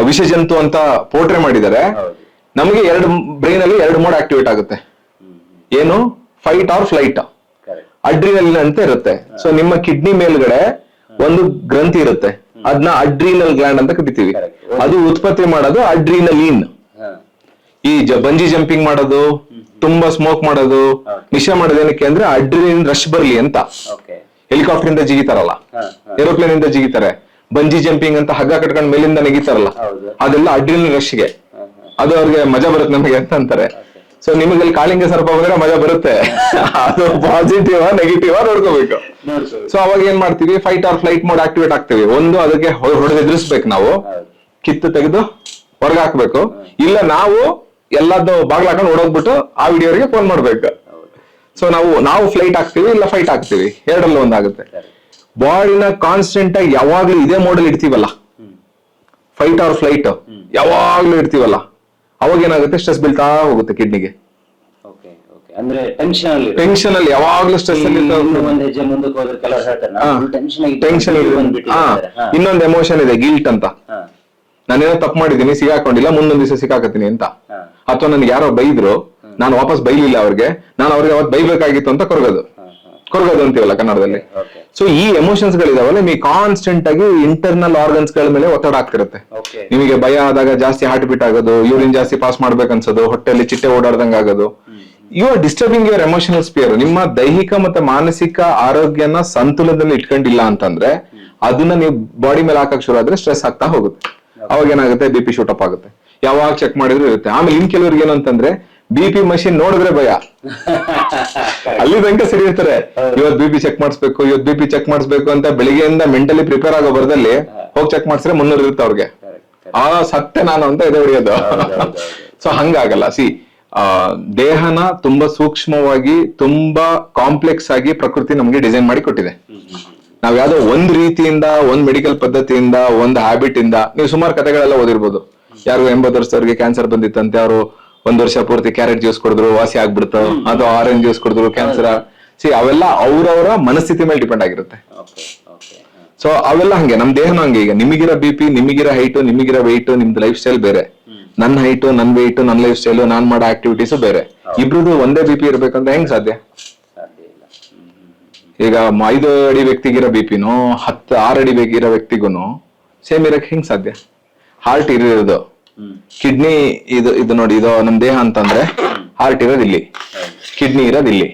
ವಿಷ ಜಂತು ಅಂತ ಪೋಟ್ರೆ ಮಾಡಿದ್ದಾರೆ. ಹೌದು. ನಮಗೆ ಎರಡು ಬ್ರೈನ್ ಅಲ್ಲಿ ಎರಡು ಮೋಡ್ ಆಕ್ಟಿವೇಟ್ ಆಗುತ್ತೆ. ಏನು? ಫೈಟ್ ಆರ್ ಫ್ಲೈಟ್ ಅಡ್ರಿನಲ್ ಅಂತ ಇರುತ್ತೆ. ಸೊ ನಿಮ್ಮ ಕಿಡ್ನಿ ಮೇಲ್ಗಡೆ ಒಂದು ಗ್ರಂಥಿ ಇರುತ್ತೆ. ಅದನ್ನ ಅಡ್ರಿನಲ್ ಗ್ಲ್ಯಾಂಡ್ ಅಂತ ಕರಿತೀವಿ. ಅದು ಉತ್ಪತ್ತಿ ಮಾಡೋದು ಅಡ್ರಿನಲಿನ್ ಈ ಜ- ಬಂಜಿ ಜಂಪಿಂಗ್ ಮಾಡೋದು ತುಂಬಾ ಸ್ಮೋಕ್ ಮಾಡೋದು ನಿಶ ನಿಶಾ ಮಾಡೋದು ಏನಕ್ಕೆ ಅಂದ್ರೆ ಅಡ್ರಿನ್ ರಶ್ ಬರ್ಲಿ ಅಂತ. ಹೆಲಿಕಾಪ್ಟರ್ ಇಂದ ಜಿಗಿತಾರಲ್ಲ. ಏರೋಪ್ಲೇನ್ ಇಂದ ಜಿಗಿತಾರೆ. ಬಂಜಿ ಜಂಪಿಂಗ್ ಅಂತ ಹಗ್ಗ ಕಟ್ಕೊಂಡ್ ಮೇಲಿಂದ ನೆಗಿತಾರಲ್ಲ. ಅದೆಲ್ಲ ಅಡ್ರಿನ ರಶ್ಗೆ ಅದು ಅವ್ರಿಗೆ ಮಜಾ ಬರುತ್ತೆ ನಮಗೆ ಅಂತ ಅಂತಾರೆ. ಸೊ ನಿಮಗೆ ಅಲ್ಲಿ ಕಾಳಿಂಗ ಸರ್ಪ ಬಂದ್ರೆ ಮಜಾ ಬರುತ್ತೆ. ಅದು ಪಾಸಿಟಿವ್ ನೆಗೆಟಿವ್ ನೋಡ್ಕೋಬೇಕು. ಸೊ ಅವಾಗ ಏನ್ ಮಾಡ್ತೀವಿ? Fight or flight mode activate ಆಗ್ತೀವಿ. ಒಂದು ಅದಕ್ಕೆ ಹೊಡೆದು ಎದುರಿಸ್ಬೇಕು ನಾವು. ಕಿತ್ತು ತೆಗೆದು ಹೊರಗೆ ಹಾಕ್ಬೇಕು ಇಲ್ಲ ನಾವು ಎಲ್ಲದ್ದು ಬಾಗ್ಲ ಹಾಕೊಂಡು ಓಡೋಗ್ಬಿಟ್ಟು ಆ ವಿಡಿಯೋರಿಗೆ ಫೋನ್ ಮಾಡ್ಬೇಕು. ಸೊ ನಾವು ನಾವು ಫ್ಲೈಟ್ ಹಾಕ್ತಿವಿ ಇಲ್ಲ ಫೈಟ್ ಹಾಕ್ತಿವಿ? ಎರಡಲ್ಲೂ ಒಂದಾಗುತ್ತೆ. ಬಾಡಿನ ಕಾನ್ಸ್ಟೆಂಟ್ ಆಗಿ ಯಾವಾಗ್ಲೂ ಇದೇ ಮೋಡಲ್ ಇಡ್ತೀವಲ್ಲ ಫೈಟ್ ಆರ್ ಫ್ಲೈಟ್ ಯಾವಾಗ್ಲೂ ಇಡ್ತೀವಲ್ಲ ಅವಾಗ ಏನಾಗುತ್ತೆ? ಸ್ಟ್ರೆಸ್ ಬೀಳ್ತಾ ಹೋಗುತ್ತೆ ಕಿಡ್ನಿಗೆ ಅಂದ್ರೆ ಟೆನ್ಷನ್ ಅಲ್ಲಿ ಟೆನ್ಷನ್ ಅಲ್ಲಿ ಯಾವಾಗ್ಲೂ ಸ್ಟ್ರೆಸ್ ಅಲ್ಲಿ ಒಂದ್ ಹೆಜ್ಜೆ ಮುಂದಕ್ಕೆ ಹೋದ್ರೆ ಕೆಲವರು ಹೇಳ್ತಾರೆ ನಾನು ಟೆನ್ಷನ್ ಇನ್ನೊಂದು ಎಮೋಷನ್ ಇದೆ ಗಿಲ್ಟ್ ಅಂತ. ನಾನೇನೋ ತಪ್ಪು ಮಾಡಿದ್ದೀನಿ ಸಿಗಾಕೊಂಡಿಲ್ಲ ಮುಂದೊಂದ್ ದಿವಸ ಸಿಕ್ಕಾಕತ್ತೀನಿ ಅಂತ. ಅಥವಾ ನನ್ಗೆ ಯಾರೋ ಬೈದ್ರು ನಾನು ವಾಪಸ್ ಬೈಲಿಲ್ಲ ಅವ್ರಿಗೆ ನಾನು ಅವ್ರಿಗೆ ಅವತ್ತು ಬೈಬೇಕಾಗಿತ್ತು ಅಂತ ಕೊರಗೋದು. ಕೊರಗೋದು ಅಂತೀವಲ್ಲ ಕನ್ನಡದಲ್ಲಿ? ಸೊ ಈ ಎಮೋಷನ್ಸ್ ಗಳಿದಾವಲ್ಲ ನಿಮಗೆ ಕಾನ್ಸ್ಟೆಂಟ್ ಆಗಿ ಇಂಟರ್ನಲ್ ಆರ್ಗನ್ಸ್ಗಳ ಮೇಲೆ ಒತ್ತಡ ಆಗ್ತಿರುತ್ತೆ ನಿಮಗೆ ಭಯ ಆದಾಗ ಜಾಸ್ತಿ ಹಾರ್ಟ್ ಬೀಟ್ ಆಗೋದು ಯೂರಿನ್ ಜಾಸ್ತಿ ಪಾಸ್ ಮಾಡ್ಬೇಕನ್ಸೋದು ಹೊಟ್ಟೆಯಲ್ಲಿ ಚಿಟ್ಟೆ ಓಡಾಡ್ದಂಗ್ ಆಗೋದು. You are disturbing your emotional sphere ನಿಮ್ಮ ದೈಹಿಕ ಮತ್ತೆ ಮಾನಸಿಕ ಆರೋಗ್ಯನ ಸಂತುಲನದಲ್ಲಿ ಇಟ್ಕೊಂಡಿಲ್ಲ ಅಂತಂದ್ರೆ ಅದನ್ನ ನೀವು ಬಾಡಿ ಮೇಲೆ ಹಾಕಕ್ ಶುರು ಆದ್ರೆ ಸ್ಟ್ರೆಸ್ ಆಗ್ತಾ ಹೋಗುತ್ತೆ. ಅವಾಗ ಏನಾಗುತ್ತೆ ಬಿ ಪಿ ಅಪ್ ಆಗುತ್ತೆ. ಯಾವಾಗ ಚೆಕ್ ಮಾಡಿದ್ರು ಇರುತ್ತೆ. ಆಮೇಲೆ ಇನ್ ಕೆಲವರಿಗೆ ಏನಂತಂದ್ರೆ ಬಿ ಪಿ ಮಷಿನ್ ನೋಡಿದ್ರೆ ಭಯ. ಅಲ್ಲಿ ತನಕ ಸರಿ ಇರ್ತಾರೆ. ಇವತ್ ಬಿ ಪಿ ಚೆಕ್ ಮಾಡಿಸ್ಬೇಕು ಇವತ್ ಬಿ ಪಿ ಚೆಕ್ ಮಾಡಿಸ್ಬೇಕು ಅಂತ ಬೆಳಿಗ್ಗೆಯಿಂದ ಮೆಂಟಲಿ ಪ್ರಿಪೇರ್ ಆಗೋ ಬರದಲ್ಲಿ ಹೋಗಿ ಚೆಕ್ ಮಾಡಿಸ್ರೆ ಮುನ್ನೂರು ಇರುತ್ತೆ ಅವ್ರಿಗೆ. ಆ ಸತ್ಯ ನಾನು ಅಂತ ಇದೆ ಹೊಡೆಯೋದು. ಸೊ ಹಂಗಾಗಲ್ಲ. ಸಿ ದೇಹನ ತುಂಬಾ ಸೂಕ್ಷ್ಮವಾಗಿ ತುಂಬಾ ಕಾಂಪ್ಲೆಕ್ಸ್ ಆಗಿ ಪ್ರಕೃತಿ ನಮ್ಗೆ ಡಿಸೈನ್ ಮಾಡಿ ಕೊಟ್ಟಿದೆ. ನಾವ್ ಯಾವ್ದೋ ಒಂದ್ ರೀತಿಯಿಂದ ಒಂದ್ ಮೆಡಿಕಲ್ ಪದ್ಧತಿಯಿಂದ ಒಂದ್ ಹ್ಯಾಬಿಟ್ ಇಂದ ನೀವು ಸುಮಾರು ಕಥೆಗಳೆಲ್ಲ ಓದಿರ್ಬೋದು. ಯಾರು ಎಂಬತ್ತು ವರ್ಷದವ್ರಿಗೆ ಕ್ಯಾನ್ಸರ್ ಬಂದಿತ್ತಂತೆ ಅವರು ಒಂದ್ ವರ್ಷ ಪೂರ್ತಿ ಕ್ಯಾರೆಟ್ ಜ್ಯೂಸ್ ಕುಡಿದ್ರು ವಾಸಿ ಆಗ್ಬಿಡ್ತು. ಅದು ಆರೆಂಜ್ ಜ್ಯೂಸ್ ಕುಡಿದ್ರು ಕ್ಯಾನ್ಸರ್ ಸಿ ಅವೆಲ್ಲ ಅವರವರ ಮನಸ್ಥಿತಿ ಮೇಲೆ ಡಿಪೆಂಡ್ ಆಗಿರುತ್ತೆ. ಸೊ ಅವೆಲ್ಲ ಹಂಗೆ ನಮ್ ದೇಹನೂ ಹಂಗೆ ಈಗ. ನಿಮಗಿರೋ ಬಿ ಪಿ ನಿಮಗಿರೋ ಹೈಟ್ ನಿಮಗಿರೋ weight ನಿಮ್ದು ಲೈಫ್ ಸ್ಟೈಲ್ ಬೇರೆ ನನ್ನ ಹೈಟ್ ನನ್ weight ನನ್ನ ಲೈಫ್ ಸ್ಟೈಲ್ ನಾನ್ ಮಾಡೋ ಆಕ್ಟಿವಿಟೀಸ್ ಬೇರೆ. ಇಬ್ರದ್ದು ಒಂದೇ ಬಿ ಪಿ ಇರ್ಬೇಕಂತ ಹೆಂಗ್ ಸಾಧ್ಯ? ಈಗ ಐದು ಅಡಿ ವ್ಯಕ್ತಿಗಿರೋ ಬಿ ಪಿನೂ ಹತ್ತು ಆರು ಅಡಿ ಇರೋ ವ್ಯಕ್ತಿಗೂ ಸೇಮ್ ಇರಕ್ ಹೆಂಗ್ ಸಾಧ್ಯ? ಹಾರ್ಟ್ ಇರೋದು. ಕಿಡ್ನಿ ಇದು ಇದು ನೋಡಿ ಇದು ನಮ್ ದೇಹ ಅಂತಂದ್ರೆ ಹಾರ್ಟ್ ಇರೋದು ಇಲ್ಲಿ. ಕಿಡ್ನಿ ಇರೋದು ಇಲ್ಲಿ.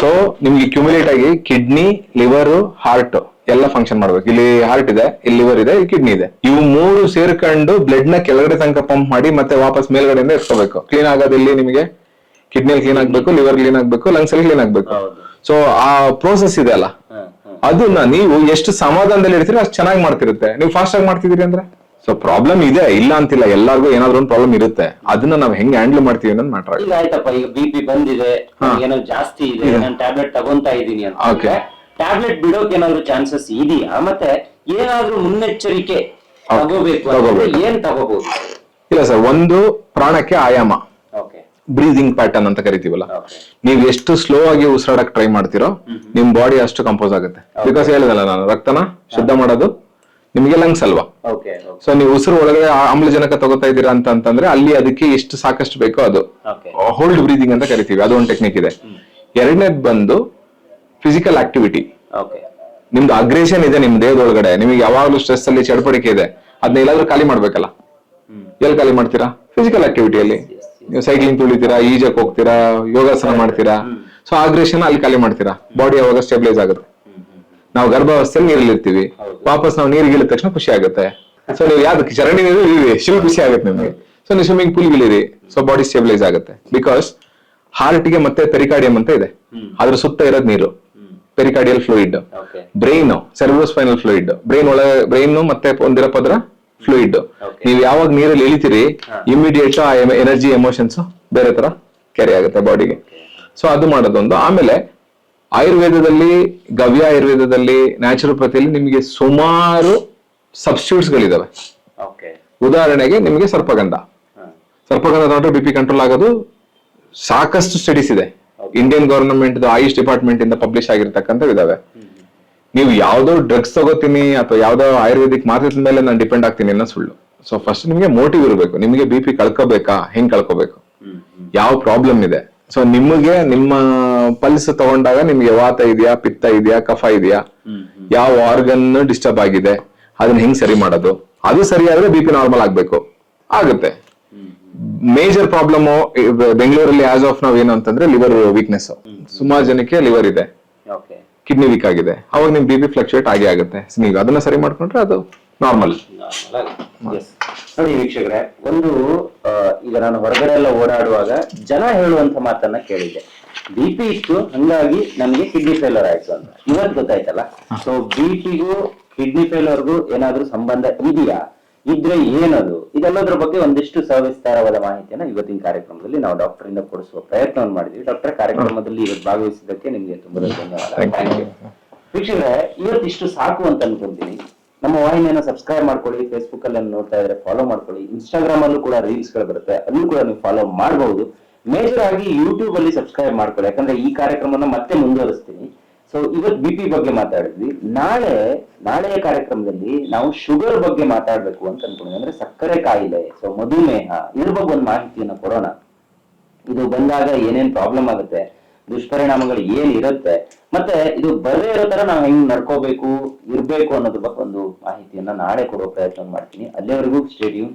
ಸೊ ನಿಮ್ಗೆ ಕ್ಯುಮುಲೇಟ್ ಆಗಿ ಕಿಡ್ನಿ ಲಿವರ್ ಹಾರ್ಟ್ ಎಲ್ಲ ಫಂಕ್ಷನ್ ಮಾಡ್ಬೇಕು. ಇಲ್ಲಿ ಹಾರ್ಟ್ ಇದೆ ಇಲ್ಲಿ ಲಿವರ್ ಇದೆ ಇಲ್ಲಿ ಕಿಡ್ನಿ ಇದೆ. ಇವು ಮೂರು ಸೇರ್ಕೊಂಡು ಬ್ಲಡ್ನ ಕೆಳಗಡೆ ತನಕ ಪಂಪ್ ಮಾಡಿ ಮತ್ತೆ ವಾಪಸ್ ಮೇಲ್ಗಡೆಯಿಂದ ಎತ್ಕೋಬೇಕು. ಕ್ಲೀನ್ ಆಗೋದು ಇಲ್ಲಿ ನಿಮಗೆ. ಕಿಡ್ನಿ ಕ್ಲೀನ್ ಆಗ್ಬೇಕು ಲಿವರ್ ಕ್ಲೀನ್ ಆಗ್ಬೇಕು ಲಂಗ್ಸ್ ಅಲ್ಲಿ ಕ್ಲೀನ್ ಆಗ್ಬೇಕು. ಸೊ ಆ ಪ್ರೋಸೆಸ್ ಇದೆ ಅಲ್ಲ. ಅದನ್ನ ನೀವು ಎಷ್ಟು ಸಮಾಧಾನದಲ್ಲಿ ಇರ್ತೀರಿ ಅಷ್ಟು ಚೆನ್ನಾಗಿ ಮಾಡ್ತಿರುತ್ತೆ. ನೀವು ಫಾಸ್ಟ್ ಆಗಿ ಮಾಡ್ತಿದ್ದೀರಿ ಅಂದ್ರೆ? ಸೊ ಪ್ರಾಬ್ಲಮ್ ಇದೆ ಇಲ್ಲ ಅಂತಿಲ್ಲ ಎಲ್ಲಾರ್ಗು ಏನಾದ್ರು ಒಂದು ಪ್ರಾಬ್ಲಮ್ ಇರುತ್ತೆ. ಅದನ್ನ ನಾವ್ ಹೆಂಗ್ ಹ್ಯಾಂಡಲ್ ಮಾಡ್ತೀವಿ ಅನ್ನೋದು ಮ್ಯಾಟರ್ ಇಲ್ಲ ಆಯ್ತಪ್ಪ ಈಗ ಬಿ ಪಿ ಬಂದಿದೆ ಏನೋ ಜಾಸ್ತಿ ಇದೆ ನಾನು ಟ್ಯಾಬ್ಲೆಟ್ ತಗೊಂತಾ ಇದ್ದೀನಿ ಅಂತ Okay. ಟ್ಯಾಬ್ಲೆಟ್ ಬಿಡೋಕೆ ಏನಾದ್ರು ಚಾನ್ಸಸ್ ಇದೆಯಾ? ಮತ್ತೆ ಏನಾದ್ರೂ ಮುನ್ನೆಚ್ಚರಿಕೆ Okay. ತಗೋಬೇಕು ಅಂದ್ರೆ ತಗೋಬೇಕು. ಏನ್ ತಗೋಬಹುದು ಇಲ್ಲ ಸರ್ ಒಂದು ಪ್ರಾಣಕ್ಕೆ ಆಯಾಮ. ಓಕೆ ಬ್ರೀದಿಂಗ್ ಪ್ಯಾಟರ್ನ್ ಅಂತ ಕರಿತೀವಲ್ಲ? ನೀವು ಎಷ್ಟು ಸ್ಲೋ ಆಗಿ ಉಸಿರಾಡಕ್ ಟ್ರೈ ಮಾಡ್ತೀರೋ ನಿಮ್ ಬಾಡಿ ಅಷ್ಟು ಕಂಪೋಸ್ ಆಗುತ್ತೆ. ಬಿಕಾಸ್ ಹೇಳಿದಲ್ಲ ನಾನು ರಕ್ತನ ಶುದ್ಧ ಮಾಡೋದು ನಿಮಗೆ ಲಂಗ್ಸ್ ಅಲ್ವಾ? ಸೊ ನೀವು ಉಸಿರು ಒಳಗಡೆ ಆಮ್ಲಜನಕ ತಗೋತಾ ಇದ್ದೀರಾ ಅಂತ ಅಂತಂದ್ರೆ ಅಲ್ಲಿ ಅದಕ್ಕೆ ಎಷ್ಟು ಸಾಕಷ್ಟು ಬೇಕೋ ಅದು. ಹೋಲ್ಡ್ ಬ್ರೀದಿಂಗ್ ಅಂತ ಕರಿತೀವಿ ಅದು ಒಂದು ಟೆಕ್ನಿಕ್ ಇದೆ. ಎರಡನೇದು ಬಂದು ಫಿಸಿಕಲ್ ಆಕ್ಟಿವಿಟಿ ನಿಮ್ದು ಅಗ್ರೇಷನ್ ಇದೆ ನಿಮ್ ದೇಹದೊಳಗಡೆ ನಿಮಗೆ ಯಾವಾಗ್ಲೂ ಸ್ಟ್ರೆಸ್ ಅಲ್ಲಿ ಚಡಪಡಿಕೆ ಇದೆ ಅದನ್ನ ಎಲ್ಲಾದ್ರೂ ಖಾಲಿ ಮಾಡ್ಬೇಕಲ್ಲ? ಎಲ್ಲಿ ಖಾಲಿ ಮಾಡ್ತೀರಾ? ಫಿಸಿಕಲ್ ಆಕ್ಟಿವಿಟಿಯಲ್ಲಿ ನೀವು ಸೈಕ್ಲಿಂಗ್ ತುಳಿತೀರಾ ಈಜಕ್ ಹೋಗ್ತೀರಾ ಯೋಗಾಸನ ಮಾಡ್ತೀರಾ? ಸೊ ಆಗ್ರೇಷನ್ ಅಲ್ಲಿ ಖಾಲಿ ಮಾಡ್ತೀರಾ? ಬಾಡಿ ಯಾವಾಗ ಸ್ಟೆಬಿಲೈಸ್ ಆಗುತ್ತೆ? ನಾವು ಗರ್ಭಾವಸ್ಥೆಯಲ್ಲಿ ನೀರಲ್ಲಿ ಇರ್ತೀವಿ ವಾಪಸ್ ನಾವು ನೀರಿಗೆ ಇಳಿದ ತಕ್ಷಣ ಖುಷಿ ಆಗುತ್ತೆ. ಸೊ ನೀವು ಯಾವ್ದಕ್ಕೆ ಚರಂಡಿ ನೀರು ಇಳಿ ಶಿಲ್ ಖುಷಿ ಆಗುತ್ತೆ ನಿಮಗೆ. ಸೊ ನೀವು ಸ್ವಿಮ್ಮಿಂಗ್ ಪೂಲ್ ಇಳಿರಿ ಸೊ ಬಾಡಿ ಸ್ಟೇಬಿಲೈಸ್ ಆಗುತ್ತೆ. ಬಿಕಾಸ್ ಹಾರ್ಟ್ಗೆ ಮತ್ತೆ ಪೆರಿಕಾರ್ಡಿಯಂ ಅಂತ ಇದೆ. ಅದ್ರ ಸುತ್ತ ಇರೋದ್ ನೀರು. Pericardial fluid brain cerebrospinal fluid brain ಒಳಗೆ ಬ್ರೈನ್ ಮತ್ತೆ ಒಂದಿರೋ ಪದರ ಫ್ಲೂಯಿಡ್ ನೀವು ಯಾವಾಗ ನೀರಲ್ಲಿ ಇಳಿತೀರಿ ಇಮಿಡಿಯೇಟ್ ಆ ಎನರ್ಜಿ ಎಮೋಷನ್ಸ್ ಬೇರೆ ತರ ಕ್ಯಾರಿ ಆಗುತ್ತೆ ಬಾಡಿಗೆ ಸೊ ಅದು ಮಾಡೋದೊಂದು. ಆಮೇಲೆ ಆಯುರ್ವೇದದಲ್ಲಿ ಗವ್ಯ ಆಯುರ್ವೇದದಲ್ಲಿ ನ್ಯಾಚುರೋಪತಿಯಲ್ಲಿ ನಿಮಗೆ ಸುಮಾರು ಸಬ್ಸ್ಟಿಟ್ಯೂಟ್ಸ್ ಗಳಿದಾವೆ. ಉದಾಹರಣೆಗೆ ನಿಮಗೆ ಸರ್ಪಗಂಧ. ಸರ್ಪಗಂಧ ತಗೊಂಡ್ರೆ ಬಿ ಪಿ ಕಂಟ್ರೋಲ್ ಆಗೋದು ಸಾಕಷ್ಟು ಸ್ಟಡೀಸ್ ಇದೆ. ಇಂಡಿಯನ್ ಗವರ್ನಮೆಂಟ್ ಆಯುಷ್ ಡಿಪಾರ್ಟ್ಮೆಂಟ್ ಇಂದ ಪಬ್ಲಿಷ್ ಆಗಿರ್ತಕ್ಕಂಥ ಇದಾವೆ. ನೀವು ಯಾವ್ದೋ ಡ್ರಗ್ಸ್ ತಗೋತೀನಿ ಅಥವಾ ಯಾವ್ದೋ ಆಯುರ್ವೇದಿಕ್ ಮಾತ್ರೆ ಮೇಲೆ ನಾನು ಡಿಪೆಂಡ್ ಆಗ್ತೀನಿ ಅನ್ನೋ ಸುಳ್ಳು. ಸೊ ಫಸ್ಟ್ ನಿಮಗೆ ಮೋಟಿವ್ ಇರಬೇಕು. ನಿಮಗೆ ಬಿ ಪಿ ಕಳ್ಕೋಬೇಕಾ? ಹೆಂಗ್ ಕಳ್ಕೋಬೇಕು? ಯಾವ ಪ್ರಾಬ್ಲಮ್ ಇದೆ? ಸೊ ನಿಮಗೆ ನಿಮ್ಮ ಪಲ್ಸ್ ತಗೊಂಡಾಗ ನಿಮ್ಗೆ ವಾತ ಇದೆಯಾ ಪಿತ್ತ ಇದೆಯಾ ಕಫ ಇದೆಯಾ? ಯಾವ ಆರ್ಗನ್ ಡಿಸ್ಟರ್ಬ್ ಆಗಿದೆ? ಅದನ್ನ ಹೆಂಗ್ ಸರಿ ಮಾಡೋದು? ಅದು ಸರಿಯಾದ್ರೆ ಬಿ ಪಿ ನಾರ್ಮಲ್ ಆಗ್ಬೇಕು. ಆಗುತ್ತೆ. ಮೇಜರ್ ಪ್ರಾಬ್ಲಮ್ ಬೆಂಗಳೂರಲ್ಲಿ ಆಸ್ ಆಫ್ ನಾವ್ ಏನು ಅಂತಂದ್ರೆ ಲಿವರ್ ವೀಕ್ನೆಸ್ ಸುಮಾರು ಜನಕ್ಕೆ ಲಿವರ್ ಇದೆ. ಕಿಡ್ನಿ ವೀಕ್ ಆಗಿದೆ. ಅವಾಗ ನಿಮ್ ಬಿ ಪಿ ಫ್ಲಕ್ಚುಯೇಟ್ ಆಗೇ ಆಗುತ್ತೆ. ನೀವು ಅದನ್ನ ಸರಿ ಮಾಡ್ಕೊಂಡ್ರೆ ಅದು ನಾರ್ಮಲ್ ನೋಡಿ ವೀಕ್ಷಕರೇ ಒಂದು ಈಗ ನಾನು ಹೊರಗಡೆ ಎಲ್ಲ ಓಡಾಡುವಾಗ ಜನ ಹೇಳುವಂತ ಮಾತನ್ನ ಕೇಳಿದ್ದೆ. ಬಿ ಪಿ ಇತ್ತು ಹಂಗಾಗಿ ನಮ್ಗೆ ಕಿಡ್ನಿ ಫೇಲರ್ ಆಯ್ತು ಅಂತ. ಇವತ್ತು ಗೊತ್ತಾಯ್ತಲ್ಲ? ಸೊ ಬಿ ಪಿಗೂ ಕಿಡ್ನಿ ಫೇಲರ್ಗೂ ಏನಾದ್ರೂ ಸಂಬಂಧ ಇದೆಯಾ? ಇದ್ರೆ ಏನದು? ಇದೆಲ್ಲದರ ಬಗ್ಗೆ ಒಂದಿಷ್ಟು ಸವಿಸ್ತಾರವಾದ ಮಾಹಿತಿಯನ್ನ ಇವತ್ತಿನ ಕಾರ್ಯಕ್ರಮದಲ್ಲಿ ನಾವು ಡಾಕ್ಟರ್ ಇಂದ ಕೊಡಿಸುವ ಪ್ರಯತ್ನವನ್ನು ಮಾಡಿದ್ವಿ ಡಾಕ್ಟರ್ ಕಾರ್ಯಕ್ರಮದಲ್ಲಿ ಇವತ್ತು ಭಾಗವಹಿಸಿದ್ದಕ್ಕೆ ನಿಮ್ಗೆ ತುಂಬಾ ಧನ್ಯವಾದ. ವೀಕ್ಷಕರೇ ಇವತ್ತಿಷ್ಟು ಸಾಕು ಅಂತ ಅನ್ಕೊಂತೀನಿ. ನಮ್ಮ ವಾಹಿನಿಯನ್ನು ಸಬ್ಸ್ಕ್ರೈಬ್ ಮಾಡ್ಕೊಳ್ಳಿ ಫೇಸ್ಬುಕ್ ಅಲ್ಲಿ ನೋಡ್ತಾ ಇದ್ರೆ ಫಾಲೋ ಮಾಡ್ಕೊಳ್ಳಿ ಇನ್ಸ್ಟಾಗ್ರಾಮ್ ಅಲ್ಲೂ ಕೂಡ ರೀಲ್ಸ್ಗಳು ಬರುತ್ತೆ, ಅಲ್ಲೂ ಕೂಡ ನೀವು ಫಾಲೋ ಮಾಡಬಹುದು ಮೇಜರ್ ಆಗಿ ಯೂಟ್ಯೂಬ್ ಅಲ್ಲಿ ಸಬ್ಸ್ಕ್ರೈಬ್ ಮಾಡ್ಕೊಳ್ಳಿ, ಯಾಕಂದ್ರೆ ಈ ಕಾರ್ಯಕ್ರಮನ ಮತ್ತೆ ಮುಂದುವರಿಸ್ತೀನಿ. ಸೊ ಇವತ್ತು ಬಿ ಪಿ ಬಗ್ಗೆ ಮಾತಾಡಿದ್ವಿ. ನಾಳೆ, ನಾಳೆಯ ಕಾರ್ಯಕ್ರಮದಲ್ಲಿ ನಾವು ಶುಗರ್ ಬಗ್ಗೆ ಮಾತಾಡ್ಬೇಕು ಅಂತ ಅನ್ಕೊಂಡಿದ್ವಿ. ಅಂದ್ರೆ ಸಕ್ಕರೆ ಕಾಯಿಲೆ ಸೊ ಮಧುಮೇಹ, ಇದ್ರ ಬಗ್ಗೆ ಒಂದು ಮಾಹಿತಿಯನ್ನು ಕೊಡೋಣ. ಇದು ಬಂದಾಗ ಏನೇನ್ ಪ್ರಾಬ್ಲಮ್ ಆಗುತ್ತೆ ದುಷ್ಪರಿಣಾಮಗಳು ಏನ್ ಇರುತ್ತೆ? ಮತ್ತೆ ಇದು ಬರದೇ ಇರೋ ತರ ನಾವು ಹೆಂಗ್ ನಡ್ಕೋಬೇಕು, ಇರ್ಬೇಕು ಅನ್ನೋದ್ರ ಬಗ್ಗೆ ಒಂದು ಮಾಹಿತಿಯನ್ನ ನಾಳೆ ಕೊಡೋ ಪ್ರಯತ್ನ ಮಾಡ್ತೀನಿ. ಅಲ್ಲಿವರೆಗೂ ಸ್ಟೇಡಿಯಂ